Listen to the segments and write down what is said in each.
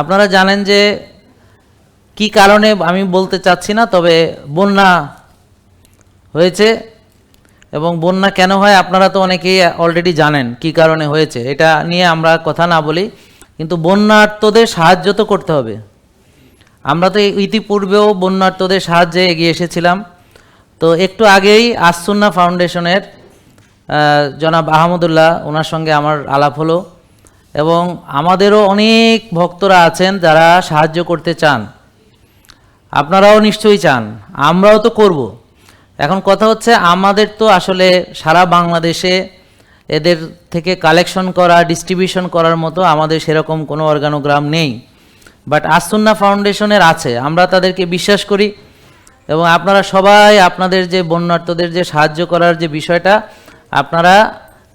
আপনারা জানেন যে কি কারণে আমি বলতে চাচ্ছি না, তবে বন্যা হয়েছে এবং বন্যা কেন হয় আপনারা তো অনেকেই অলরেডি জানেন কি কারণে হয়েছে, এটা নিয়ে আমরা কথা না বলি, কিন্তু বন্যার্তদের সাহায্য তো করতে হবে। আমরা তো ইতিপূর্বেও বন্যার্তদের সাহায্যে এগিয়ে এসেছিলাম। তো একটু আগেই আসুন্না ফাউন্ডেশনের জনাব আহমদুল্লাহ, ওনার সঙ্গে আমার আলাপ হলো। এবং আমাদেরও অনেক ভক্তরা আছেন যারা সাহায্য করতে চান। আপনারাও নিশ্চয়ই চান, আমরাও তো করব। এখন কথা হচ্ছে, আমাদের তো আসলে সারা বাংলাদেশে এদের থেকে কালেকশন করা ডিস্ট্রিবিউশন করার মতো আমাদের সেরকম কোনো অর্গানোগ্রাম নেই। বাট আসুন্না ফাউন্ডেশনের আছে, আমরা তাদেরকে বিশ্বাস করি এবং আপনারা সবাই আপনাদের যে বন্যার্থদের যে সাহায্য করার যে বিষয়টা, আপনারা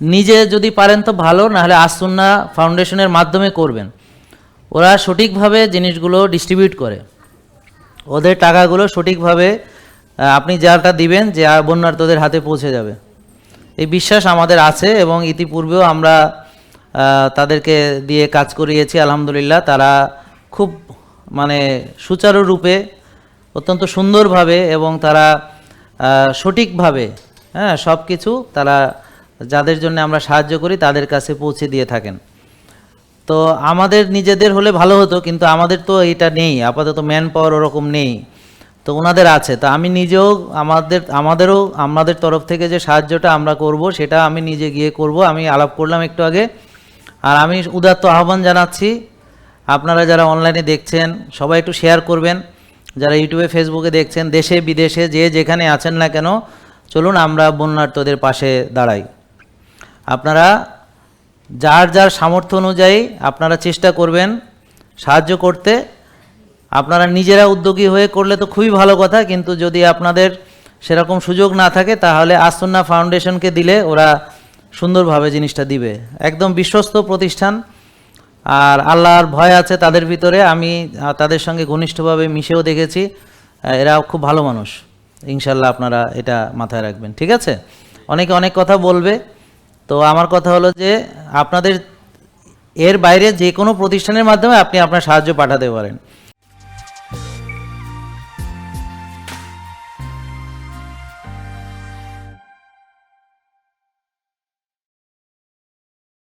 নিজে যদি পারেন তো ভালো, নাহলে আসুন্না ফাউন্ডেশনের মাধ্যমে করবেন। ওরা সঠিকভাবে জিনিসগুলো ডিস্ট্রিবিউট করে। ওদের টাকাগুলো সঠিকভাবে আপনি যাটা দিবেন যে বন্যার্থদের হাতে পৌঁছে যাবে। এই বিশ্বাস আমাদের আছে এবং ইতিপূর্বেও আমরা তাদেরকে দিয়ে কাজ করিয়েছি, আলহামদুলিল্লাহ। তারা খুব মানে সুচারুরূপে অত্যন্ত সুন্দরভাবে এবং তারা সঠিকভাবে হ্যাঁ সব কিছু তারা যাদের জন্য আমরা সাহায্য করি, তাদের কাছে পৌঁছে দিয়ে থাকেন। তো আমাদের নিজেদের হলে ভালো হতো, কিন্তু আমাদের তো এটা নেই, আপাতত ম্যান পাওয়ার ওরকম নেই। তো ওনাদের আছে, তো আমি নিজেও আমাদের, আমাদেরও, আমাদের তরফ থেকে যে সাহায্যটা আমরা করব, সেটা আমি নিজে গিয়ে করব। আমি আলাপ করলাম একটু আগে, আর আমি উদাত্ত আহ্বান জানাচ্ছি, আপনারা যারা অনলাইনে দেখছেন, সবাই একটু শেয়ার করবেন। যারা ইউটিউবে ফেসবুকে দেখছেন, দেশে, বিদেশে, যে যেখানে আছেন না কেন, চলুন আমরা বন্যার্থদের পাশে দাঁড়াই। আপনারা যার যার সামর্থ্য অনুযায়ী আপনারা চেষ্টা করবেন সাহায্য করতে। আপনারা নিজেরা উদ্যোগী হয়ে করলে তো খুবই ভালো কথা, কিন্তু যদি আপনাদের সেরকম সুযোগ না থাকে, তাহলে আসন্না ফাউন্ডেশনকে দিলে ওরা সুন্দরভাবে জিনিসটা দিবে। একদম বিশ্বস্ত প্রতিষ্ঠান। আর আল্লাহর ভয় আছে তাদের ভিতরে, আমি তাদের সঙ্গে ঘনিষ্ঠভাবে মিশেও দেখেছি। এরা খুব ভালো মানুষ। ইনশাল্লাহ আপনারা এটা মাথায় রাখবেন। ঠিক আছে? অনেকে অনেক কথা বলবে। তো আমার কথা হলো যে আপনাদের এর বাইরে যে কোনো প্রতিষ্ঠানের মাধ্যমে আপনি আপনার সাহায্য পাঠাতে পারেন।